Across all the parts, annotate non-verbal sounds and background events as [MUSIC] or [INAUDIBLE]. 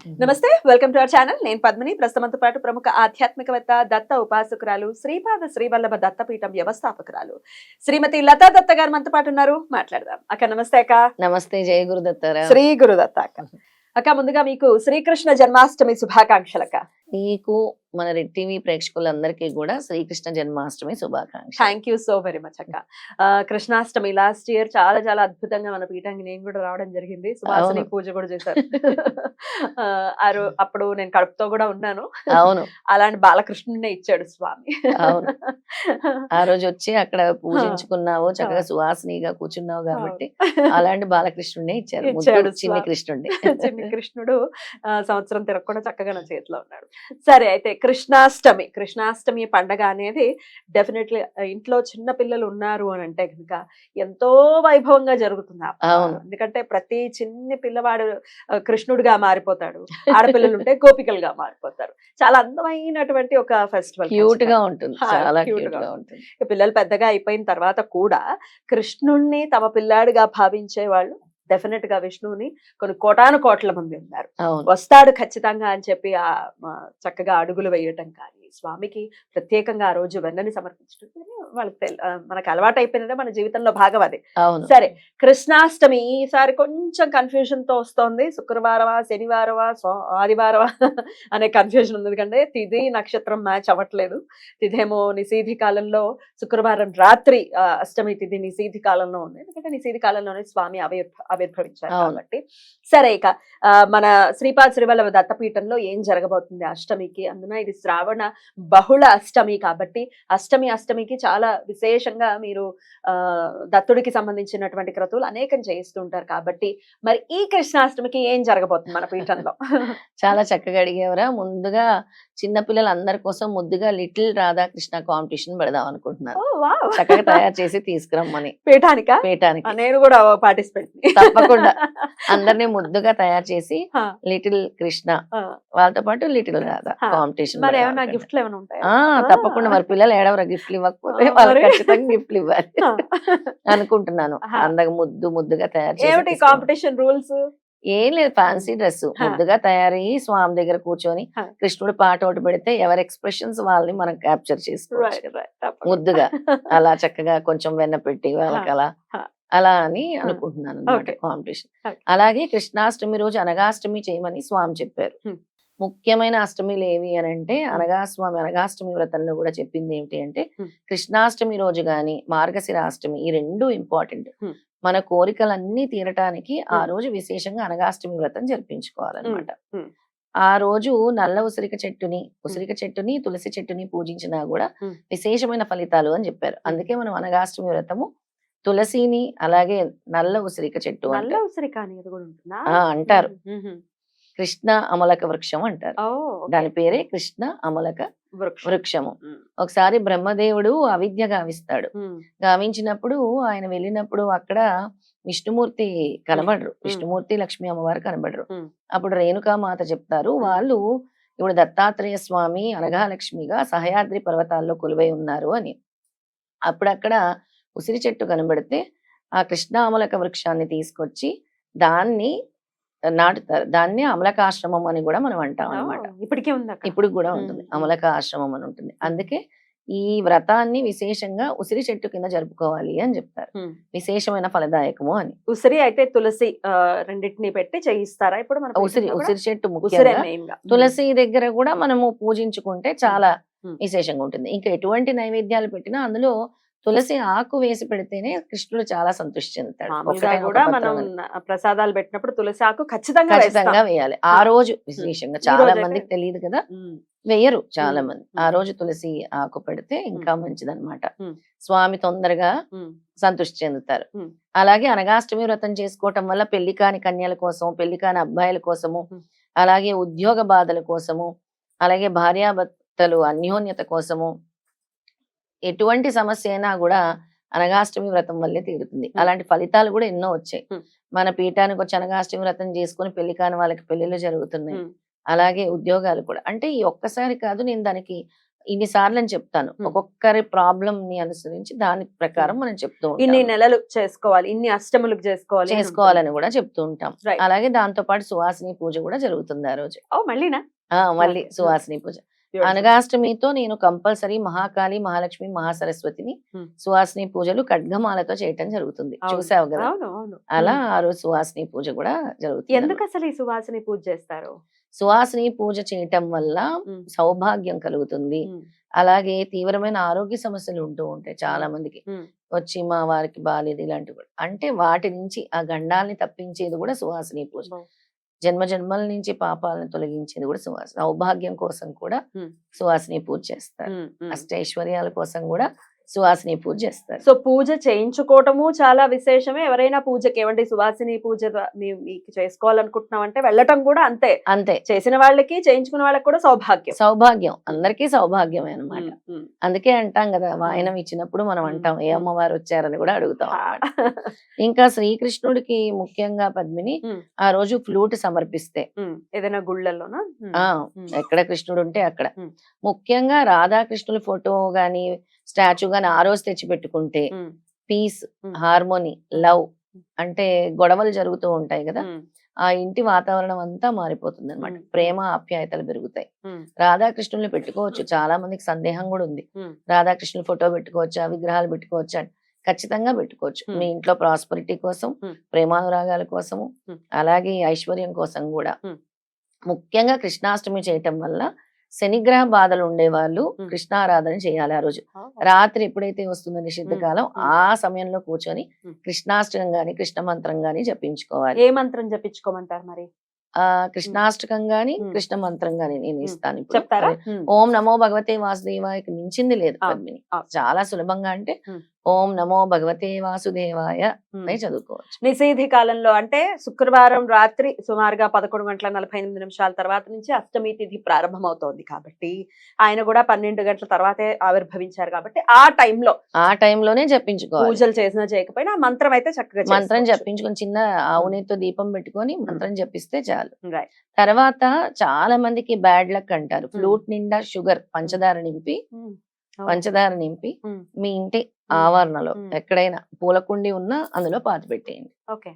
నమస్తే welcome to our channel నేను పద్మిని. ప్రస్తుతంతో పాటు ప్రముఖ ఆధ్యాత్మికవేత్త దత్త ఉపాసకురాలు శ్రీపాద శ్రీవల్లభ దత్తపీఠం వ్యవస్థాపకురాలు. శ్రీమతి లతా దత్త గారు మనతో పాటు ఉన్నారు. మాట్లాడదాం. అక్క నమస్తే అక్క. నమస్తే జయ గురుదత్తారా. శ్రీ గురుదత్త అక్క. అక్క ముందుగా మీకు శ్రీకృష్ణ జన్మాష్టమి శుభాకాంక్షలు అక్క నీకు మన రెడ్ టీవీ ప్రేక్షకులందరికీ కూడా Sri Krishna Janmashtami శుభాకాంక్ష thank you so very much అక్క. ఆ, కృష్ణాష్టమి లాస్ట్ ఇయర్ చాలా చాలా అద్భుతంగా మన పీఠానికి నేను కూడా రావడం జరిగింది. అవును. పూజ కూడా చేశారు. ఆ, ఆ రో- [LAUGHS] అప్పుడు నేను కడుపుతో కూడా ఉన్నాను. అవును. అలాంటి బాలకృష్ణునే ఇచ్చాడు స్వామి. అవును. ఆ రోజు వచ్చి అక్కడ పూజించుకున్నావు చక్కగా సువాసినిగా కూర్చున్నావు కాబట్టి అలాంటి బాలకృష్ణుడినే ఇచ్చారు. చిన్ని. కృష్ణుడి చిన్ని కృష్ణుడు సంవత్సరం తిరగకుండా చక్కగా నా చేతిలో ఉన్నాడు. సరే అయితే కృష్ణాష్టమి. కృష్ణాష్టమి పండగ అనేది డెఫినెట్లీ ఇంట్లో చిన్న పిల్లలు ఉన్నారు అని అంటే కనుక ఎంతో వైభవంగా జరుగుతుంది. ఎందుకంటే ప్రతి చిన్ని పిల్లవాడు కృష్ణుడిగా మారిపోతాడు. ఆడపిల్లలు ఉంటే గోపికలుగా మారిపోతారు. చాలా అందమైనటువంటి ఒక ఫెస్టివల్ క్యూట్గా ఉంటుంది. చాలా క్యూట్గా గా ఉంటుంది. పిల్లలు పెద్దగా అయిపోయిన తర్వాత కూడా కృష్ణుణ్ణి తమ పిల్లాడిగా భావించే వాళ్ళు డెఫినెట్గా విష్ణువుని కొన్ని కోటాను కోట్ల మంది ఉన్నారు. వస్తాడు ఖచ్చితంగా అని చెప్పి ఆ ఆ, చక్కగా అడుగులు వేయటం కానీ స్వామికి ప్రత్యేకంగా ఆ రోజు వెన్నని సమర్పించడం కానీ వాళ్ళకి మనకు అలవాటు అయిపోయినదే మన జీవితంలో భాగం అది. సరే కృష్ణాష్టమి ఈసారి కొంచెం కన్ఫ్యూజన్తో వస్తోంది. శుక్రవారమా శనివారమా ఆదివారమా [LAUGHS] అనే కన్ఫ్యూజన్ ఉంది ఎందుకంటే తిథి నక్షత్రం మ్యాచ్ అవ్వట్లేదు. తిథేమో నిశీధి కాలంలో శుక్రవారం రాత్రి అష్టమి తిథి నిశీధి కాలంలో ఉంది. ఎందుకంటే నిశీధి కాలంలోనే స్వామి ఆవిర్భ ఆవిర్భవించారు. కాబట్టి. సరే ఇక మన శ్రీపాద శ్రీవల్లభ దత్తపీఠంలో ఏం జరగబోతుంది అష్టమికి? అందున ఇది శ్రావణ బహుళ అష్టమి కాబట్టి అష్టమి అష్టమికి చాలా విశేషంగా మీరు ఆ దత్తుడికి సంబంధించినటువంటి క్రతువులు అనేకం చేయిస్తూ ఉంటారు కాబట్టి మరి ఈ కృష్ణాష్టమికి ఏం జరగబోతుంది మన పీఠంలో? [LAUGHS] చాలా చక్కగా అడిగేవరా. ముందుగా చిన్న పిల్లలందరి కోసం ముద్దుగా లిటిల్ రాధాకృష్ణ కాంపిటీషన్ పెడదాం అనుకుంటున్నాను. చక్కగా తయారు చేసి తీసుకురమ్మని. పీఠానికా? నేను కూడా పార్టిసిపేట్ తప్పకుండా. అందరినీ [LAUGHS] ముద్దుగా తయారు చేసి. లిటిల్ కృష్ణ. వాళ్ళతో పాటు లిటిల్ రాధా. కాంపిటీషన్ తప్పకుండా. మరి పిల్లలు ఏడవరా గిఫ్ట్లు ఇవ్వకపోతే? వాళ్ళకి మరి? ఖచ్చితంగా గిఫ్ట్లు ఇవ్వాలి. అనుకుంటున్నాను. అందగా ముద్దు ముద్దుగా తయారు చేసి. కాంపిటీషన్ రూల్స్ ఏం లేదు ఫ్యాన్సీ డ్రెస్. ముద్దుగా తయారయ్యి స్వామి దగ్గర కూర్చొని. కృష్ణుడు పాట ఒకటి పెడితే ఎవరి ఎక్స్ప్రెషన్స్ వాళ్ళని మనం క్యాప్చర్ చేసుకోవచ్చు ముద్దుగా [LAUGHS] అలా చక్కగా కొంచెం వెన్న పెట్టి వాళ్ళకి అలా. అలా అని అనుకుంటున్నాను అనమాట. కాంపిటీషన్. అలాగే కృష్ణాష్టమి రోజు అనగాష్టమి చేయమని స్వామి చెప్పారు. ముఖ్యమైన అష్టమిలు ఏవి అని అంటే అనగాస్వామి అనగాష్టమి వ్రతంలో కూడా చెప్పింది ఏమిటి అంటే. కృష్ణాష్టమి రోజు గాని మార్గశిరాష్టమి ఈ రెండు ఇంపార్టెంట్. మన కోరికలన్నీ తీరటానికి ఆ. రోజు విశేషంగా అనగాష్టమి వ్రతం జరిపించుకోవాలన్నమాట. ఆ రోజు నల్ల ఉసిరిక చెట్టుని ఉసిరిక చెట్టుని తులసి చెట్టుని పూజించినా కూడా. విశేషమైన ఫలితాలు అని చెప్పారు అందుకే మనం అనగాష్టమి వ్రతము తులసిని అలాగే నల్ల ఉసిరిక చెట్టు నల్ల అంటారు ఉసిరిక అనేది కూడా. కృష్ణ అమలక వృక్షం అంటారు. దాని పేరే కృష్ణ అమలక వృక్షం. వృక్షము. ఒకసారి బ్రహ్మదేవుడు అవిద్య గావిస్తాడు. గావించినప్పుడు ఆయన వెళ్ళినప్పుడు అక్కడ విష్ణుమూర్తి కనబడరు. విష్ణుమూర్తి లక్ష్మీ అమ్మవారు కనబడరు. అప్పుడు రేణుకామాత చెప్తారు వాళ్ళు ఇప్పుడు దత్తాత్రేయ స్వామి అనఘాలక్ష్మిగా సహయాద్రి పర్వతాల్లో కొలువై ఉన్నారు అని. అప్పుడు అక్కడ ఉసిరి చెట్టు కనబడితే ఆ కృష్ణామలక వృక్షాన్ని తీసుకొచ్చి దాన్ని నాటుతారు. దాన్ని అమలకాశ్రమం అని కూడా మనం అంటాం ఓ, అన్నమాట. ఇప్పటికే ఉంది ఇప్పుడు కూడా. ఉంటుంది. అమలక ఆశ్రమం అని ఉంటుంది. అందుకే ఈ వ్రతాన్ని విశేషంగా ఉసిరి చెట్టు కింద జరుపుకోవాలి అని చెప్తారు. విశేషమైన ఫలదాయకము అని. ఉసిరి అయితే తులసి రెండింటిని పెట్టి చేయిస్తారా? ఇప్పుడు మన ఉసిరి? ఉసిరి చెట్టు ముఖ్యంగా తులసి దగ్గర కూడా మనము పూజించుకుంటే చాలా. విశేషంగా ఉంటుంది. ఇంకా ఎటువంటి నైవేద్యాలు పెట్టినా అందులో తులసి ఆకు వేసి పెడితేనే కృష్ణుడు చాలా సంతృష్టి చెందుతాడు కూడా మనం ప్రసాదాలు పెట్టినప్పుడు తులసి ఆకు ఖచ్చితంగా ఖచ్చితంగా. వేయాలి ఆ రోజు విశేషంగా చాలా మందికి తెలియదు కదా. వేయరు చాలా. మంది ఆ. రోజు తులసి ఆకు పెడితే ఇంకా మంచిదన్నమాట. స్వామి తొందరగా. సంతృష్టి చెందుతారు. అలాగే అనగాష్టమి వ్రతం చేసుకోవటం వల్ల పెళ్ళి కాని కన్యల కోసం పెళ్ళి కాని అబ్బాయిల కోసము. అలాగే ఉద్యోగ బాధల కోసము అలాగే భార్యాభర్తలు అన్యోన్యత కోసము ఎటువంటి సమస్య అయినా కూడా అనగాష్టమి వ్రతం వల్లే తీరుతుంది. అలాంటి ఫలితాలు కూడా ఎన్నో వచ్చాయి. మన పీఠానికి వచ్చి అనగాష్టమి వ్రతం చేసుకుని పెళ్ళి కాని వాళ్ళకి పెళ్ళిళ్ళు జరుగుతున్నాయి అలాగే ఉద్యోగాలు కూడా అంటే ఈ ఒక్కసారి కాదు నేను దానికి ఇన్నిసార్లు అని చెప్తాను. ఒక్కొక్కరి ప్రాబ్లం ని అనుసరించి దాని ప్రకారం మనం చెప్తూ ఇన్ని నెలలు చేసుకోవాలి ఇన్ని అష్టములకు చేసుకోవాలి చేసుకోవాలని కూడా చెప్తూ ఉంటాం. అలాగే దాంతో పాటు సువాసిని పూజ కూడా జరుగుతుంది ఆ రోజు మళ్ళీనా మళ్ళీ. సువాసిని పూజ. అనగాష్టమితో నేను కంపల్సరీ మహాకాళి మహాలక్ష్మి మహాసరస్వతిని Hmm. సువాసిని పూజలు ఖడ్గమాలతో చేయటం జరుగుతుంది. చూసావు కదా? అలా ఉమ్. ఆ రోజు సువాసిని పూజ కూడా జరుగుతుంది ఎందుకు అసలు ఈ సువాసిని పూజ చేస్తారు? సువాసిని పూజ చేయటం వల్ల ఉమ్, సౌభాగ్యం కలుగుతుంది. అలాగే తీవ్రమైన ఆరోగ్య సమస్యలు ఉంటూ ఉంటాయి చాలా మందికి. వచ్చి మా వారికి బాలేదు ఇలాంటివి. అంటే వాటి నుంచి ఆ గండాల్ని తప్పించేది కూడా సువాసిని పూజ. జన్మ జన్మల నుంచి పాపాలను తొలగించేది కూడా సువాసన సౌభాగ్యం కోసం కూడా. సువాసిని పూజ చేస్తారు. అష్టైశ్వర్యాల కోసం కూడా సువాసిని పూజ చేస్తారు సో పూజ చేయించుకోవటము చాలా విశేషమే ఎవరైనా పూజకి ఏమంటే సువాసిని పూజ మీకు చేసుకోవాలనుకుంటున్నాం అంటే వెళ్ళటం కూడా అంతే అంతే చేసిన వాళ్ళకి చేయించుకున్న వాళ్ళకి కూడా సౌభాగ్యం సౌభాగ్యం అందరికీ సౌభాగ్యమే ఉమ్. అందుకే అంటాం కదా వాయనం ఇచ్చినప్పుడు మనం అంటాం ఏ. అమ్మవారు వచ్చారని కూడా అడుగుతాం. ఇంకా శ్రీకృష్ణుడికి ముఖ్యంగా పద్మిని. ఆ రోజు ఫ్లూట్ సమర్పిస్తే ఏదైనా గుళ్ళల్లోనా. ఎక్కడ కృష్ణుడు ఉంటే అక్కడ. ముఖ్యంగా రాధాకృష్ణుల ఫోటో గాని స్టాచ్యూ గాని ఆ రోజు తెచ్చి పెట్టుకుంటే ఉమ్, పీస్. హార్మోని లవ్ అంటే గొడవలు జరుగుతూ ఉంటాయి కదా ఆ ఇంటి వాతావరణం అంతా మారిపోతుంది అనమాట. ప్రేమ ఆప్యాయతలు పెరుగుతాయి ఉమ్, రాధాకృష్ణుల్ని పెట్టుకోవచ్చు చాలా మందికి సందేహం కూడా ఉంది. రాధాకృష్ణుల ఫోటో పెట్టుకోవచ్చా విగ్రహాలు పెట్టుకోవచ్చా. ఖచ్చితంగా పెట్టుకోవచ్చు. మీ ఇంట్లో ప్రాస్పరిటీ కోసం. ప్రేమానురాగాల కోసము. అలాగే ఐశ్వర్యం కోసం కూడా. ముఖ్యంగా కృష్ణాష్టమి చేయటం వల్ల శనిగ్రహ బాధలు ఉండేవాళ్ళు. కృష్ణారాధన చేయాలి ఆ రోజు. రాత్రి ఎప్పుడైతే వస్తుందో నిషిద్ధ. కాలం Hmm. ఆ సమయంలో కూర్చొని. కృష్ణాష్టకం గాని కృష్ణ మంత్రం గాని జపించుకోవాలి ఏ మంత్రం జపించుకోమంటారు మరి ఆ కృష్ణాష్టకం గాని. కృష్ణ మంత్రం గాని నేను. ఇస్తాను ఇప్పుడు. చెప్తారా ఓం నమో భగవతే వాసుదేవాయకి మించింది లేదు పద్మిని. చాలా సులభంగా అంటే. ఓం నమో భగవతే వాసుదేవాయ. అనే చదువుకోవచ్చు. నిషేధి కాలంలో అంటే శుక్రవారం రాత్రి సుమారుగా పదకొండు గంటల నలభై ఎనిమిది నిమిషాల తర్వాత నుంచి అష్టమి తిథి ప్రారంభమవుతోంది కాబట్టి ఆయన కూడా పన్నెండు గంటల తర్వాతే ఆవిర్భవించారు కాబట్టి ఆ టైంలో ఆ టైంలోనే జపించుకోవాలి పూజలు చేసినా చేయకపోయినా మంత్రం అయితే చక్కగా మంత్రం. జపించుకొని చిన్న ఆవు నెయ్యితో దీపం పెట్టుకొని మంత్రం జపిస్తే చాలు. తర్వాత చాలా మందికి బ్యాడ్ లక్ అంటారు. ఫ్లూట్ నిండా షుగర్ పంచదార నింపి. పంచదార నింపి మీ ఇంటి ఆవరణలో. ఎక్కడైనా పూలకుండి ఉన్నా అందులో పాతి పెట్టేయండి. ఓకే.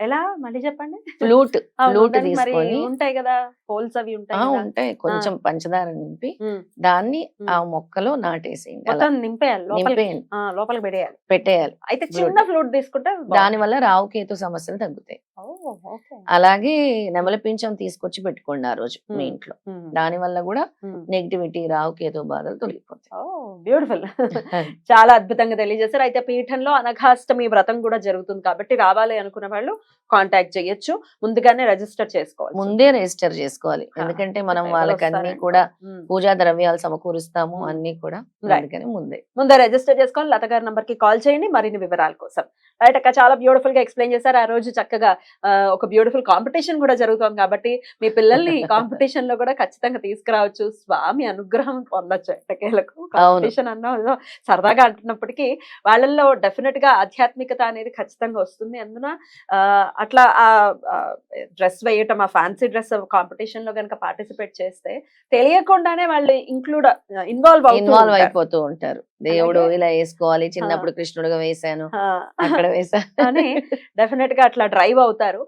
ఎలా మళ్ళీ చెప్పండి? ఫ్లూట్ [LAUGHS] ఫ్లూట్ తీసుకొని ఉంటాయి కదా హోల్స్ అవి ఉంటాయి. ఉంటాయి. కొంచెం పంచదార నింపి దాన్ని. ఆ మొక్కలో నాటేసేయండి. నింపేయాలి. లోపలికి పెట్టేయాలి. పెట్టేయాలి. అయితే. చిన్న ఫ్లూట్ తీసుకుంటే దాని వల్ల రావుకేతు సమస్యలు తగ్గుతాయి. అలాగే నెమల పింఛం తీసుకొచ్చి పెట్టుకోండి ఆ రోజు మీ. ఇంట్లో. దాని వల్ల కూడా. నెగిటివిటీ రావుకేతు బాధలు తొలగిపోతాయి. బ్యూటిఫుల్. [LAUGHS] చాలా అద్భుతంగా తెలియజేశారు. అయితే పీఠంలో అనఘాష్టమి వ్రతం కూడా జరుగుతుంది కాబట్టి రావాలి అనుకున్న వాళ్ళు కాంటాక్ట్ చేయొచ్చు. ముందుగానే రిజిస్టర్ చేసుకోవాలి ముందే రిజిస్టర్ చేసుకోవాలి. ఎందుకంటే మనం వాళ్ళకి అన్ని. కూడా. పూజా ద్రవ్యాలు సమకూరుస్తాము. అన్ని కూడా ముందే. ముందే రిజిస్టర్ చేసుకోవాలి. లత గారి నంబర్కి కాల్ చేయండి. మరిన్ని వివరాల కోసం. రైట్ అక్క చాలా బ్యూటిఫుల్గా ఎక్స్ప్లెయిన్ చేశారు. ఆ రోజు చక్కగా ఒక బ్యూటిఫుల్ కాంపిటీషన్ కూడా జరుగుతోంది కాబట్టి మీ పిల్లల్ని కాంపిటీషన్లో కూడా ఖచ్చితంగా తీసుకురావచ్చు. స్వామి అనుగ్రహం పొందొచ్చు ఎట్టకేలకు. కాంపిటీషన్ అన్న సరదాగా అంటున్నప్పటికీ వాళ్ళల్లో డెఫినెట్గా ఆధ్యాత్మికత అనేది ఖచ్చితంగా వస్తుంది. అందున అట్లా ఆ డ్రెస్ వేయటం ఆ ఫ్యాన్సీ డ్రెస్ కాంపిటీషన్లో కనుక పార్టిసిపేట్ చేస్తే తెలియకుండానే వాళ్ళు ఇంక్లూడ్ ఇన్వాల్వ్ ఇన్వాల్వ్ అవుతూ అయిపోతూ ఉంటారు. దేవుడు ఇలా వేసుకోవాలి. చిన్నప్పుడు కృష్ణుడుగా వేశాను. ఆ, అక్కడ వేశాను అని [LAUGHS] డెఫినెట్గా అట్లా డ్రైవ్ అవుతారు.